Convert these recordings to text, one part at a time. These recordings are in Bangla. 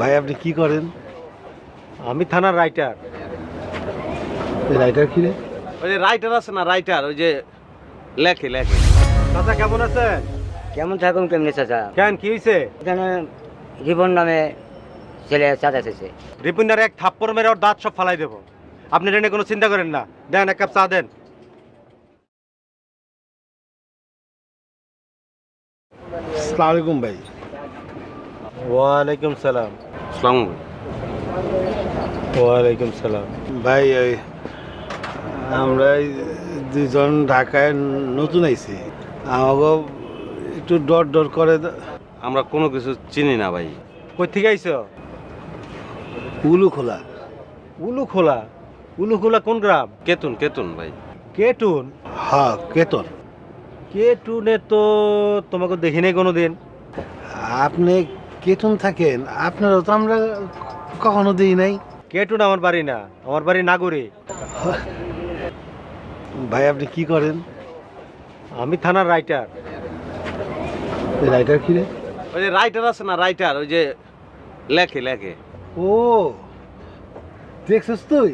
ভাই আপনি কি করেন? আমি থানার রাইটার রাইটার কি রে? ওই যে রাইটার আছে না রাইটার ওই যে লেখে লেখে। চাচা কেমন আছেন? কেমন থাকুন কেমনি চাচা? কেন কি হয়েছে এখানে জীবন নামে ছেলে চাচা এসেছে। রিপুন্ডার এক থাপ্পড় মেরে ওর দাঁত সব ফালাই দেবো। আপনি এটা নিয়ে কোনো চিন্তা করেন না। দেন এক কাপ চা দেন। আসসালামু আলাইকুম ভাই। ওয়ালাইকুম সালাম। সালাম ওয়ালাইকুম সালাম। ভাই ওই আমরা দুজন ঢাকায় নতুন আইছি। আমাকে একটু ডর ডর করে আমরা কোনো কিছু চিনি না ভাই। কই থেকে আইছো? উলু খোলা উলু খোলা উলু খোলা কোন গ্রাম? কেতুন কেতুন ভাই। কেটুন? হ্যাঁ কেতন। কেটুনে তো তোমাকে দেখিনি কোনো দিন আপনি কেতন থাকেন আপনারও তো আমরা কখনো দিই নাই। কেটুন আমার বাড়ি না আমার বাড়ি নাগরে। ভাই আপনি কি করেন? আমি থানার রাইটার। রাইটার কি রে? ওই যে রাইটার আছে না রাইটার ওই যে লেখে লেখে। ও দেখছিস তুই?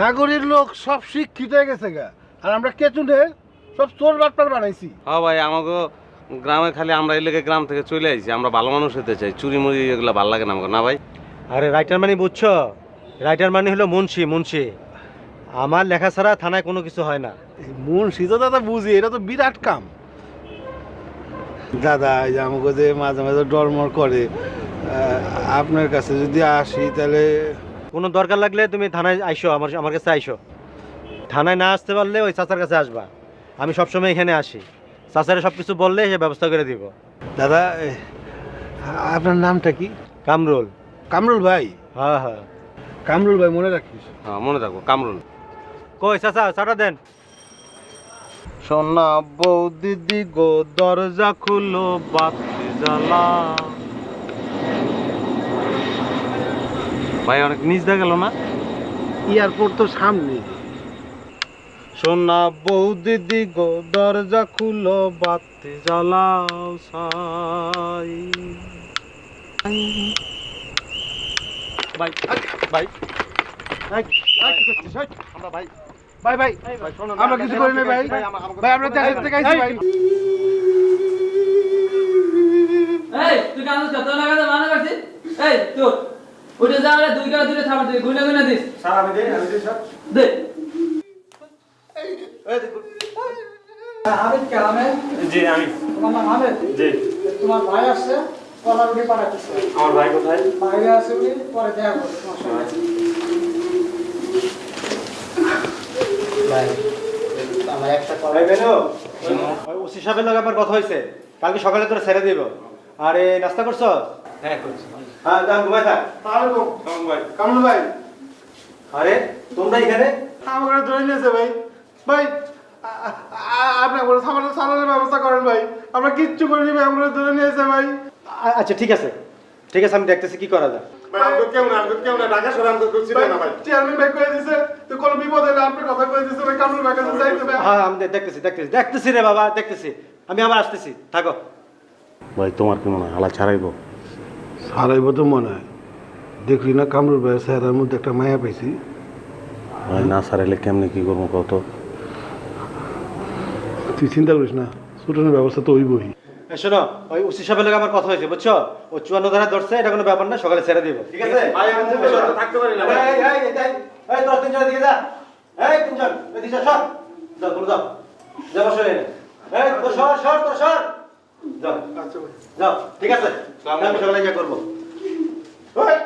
নাগরের লোক সব শিক্ষিত হয়ে গেছে গা। আর আমরা কেতুনে সব চোর বাটপার বানাইছি। হ্যাঁ ভাই আমাকে গ্রামে খালি আমরা এই লেগে গ্রাম থেকে চলে আইছি আমরা ভালো মানুষ হতে চাই চুরি মুড়ি এগুলো ভালো লাগে না আমাকে না ভাই? আরে রাইটার মানে বুঝছ? রাইটার মানে হলো মুন্সি মুন্সি। আমার লেখা ছাড়া থানায় কোনো কিছু হয় না। মুন্সি তো দাদা বুঝি এটা তো বিরাট কাম। দাদা এই যে আমাকে যে মাঝে মাঝে ডরমর করে আপনার কাছে যদি আসি তাহলে কোনো দরকার লাগলে তুমি থানায় আইসো আমার আমার কাছে আইসো। থানায় না আসতে পারলে ওই চাচার কাছে আসবা। আমি সবসময় এখানে আসি। চাচারে সব কিছু বললে সে ব্যবস্থা করে দিব। দাদা আপনার নামটা কি? কামরুল। কামরুল ভাই? হ্যাঁ হ্যাঁ। কামরুল ভাই মনে রাখিস? হ্যাঁ মনে থাকব কামরুল। কই চাচা চাটা দেন। সোনা বৌ দিদি গো দরজা খুলো বাতি জ্বালা। ভাই অনেক নিচ দেখা গেল না? এয়ারপোর্ট তো সামনে সোনা বৌ দিদি গো দরজা খুলো বাতি জ্বালাও সাই। ভাই ভাই। ভাই। ভাই আমরা কিছু করি না ভাই। ভাই আমরা দেশের থেকে আইছি ভাই। এই তুই কাম করছিস তোর লাগাতে মানা করছিস? এই তোর উঠে যা রে দুই দূরে গুনে গুনে দিস। স্যার আমি দেই আমি দেই স্যার। দে। কে জি আমি। তোমার নাম হামিদ? জি। তোমার ভাই আসছে কলা রুটি পাঠাচ্ছিস আমার ভাই কোথায়? বাইরে আছে উনি পরে দেখা করবে তোমার সঙ্গে। ভাই আমার একটা ভাই বেনো ওসি সাহেবের লগে আমার কথা হয়েছে কালকে সকালে তোরা ছেড়ে দিব। আরে নাস্তা করছ? হ্যাঁ করছি। হ্যাঁ ঘুমাই থাক। ভাই কামরুল ভাই? আরে তোমরা এখানে? আমরা ধরে নিয়েছে ভাই। ভাই আপনি বলে সামান্য সালানের ব্যবস্থা করেন ভাই। আমরা কিচ্ছু করিনি ভাই আমরা ধরে নিয়েছে ভাই। আচ্ছা ঠিক আছে। ঠিক আছে আমি দেখতেছি কি করা যায়। ভাই আমরা কেমন আমরা কেমন ঢাকা শহরে আমরা করছি না ভাই। চেয়ারম্যান ভাই কয়ে দিছে তো কোনো বিপদ আপনার কথা কয়ে দিছে ভাই কামরুল ভাই কাছে যাইতে ভাই। হ্যাঁ আমি দেখতেছি দেখতেছি দেখতেছি রে বাবা দেখতেছি। আমি আবার আসতেছি থাকো। ভাই তোমার কি মনে হয় হালা ছাড়াইবো? সারাইব তো মনে হয়। দেখলি না কামরুল ভাই স্যারের মধ্যে একটা মায়া পাইছি? ভাই না ছাড়াইলে কেমনে কি করব কত তুই চিন্তা করিস না ছুটানোর ব্যবস্থা তো ওইবই এ, শোনো ওই ওসি সাহেবের লগে আমার কথা হয়েছে বুঝছ ও চুয়ান্ন ধারা ধরছে এটা কোনো ব্যাপার না সকালে ছেড়ে দিব ঠিক আছে থাকতে পারি না এই, এই, এই, এই, এই, তিনজন এদিকে যা। এই, তিনজন, এদিকে যা, সর। যাও। বসো এই, সর, সর, তোরা সর। যাও। যাও, ঠিক আছে আমি সকালে গিয়ে করব ওই।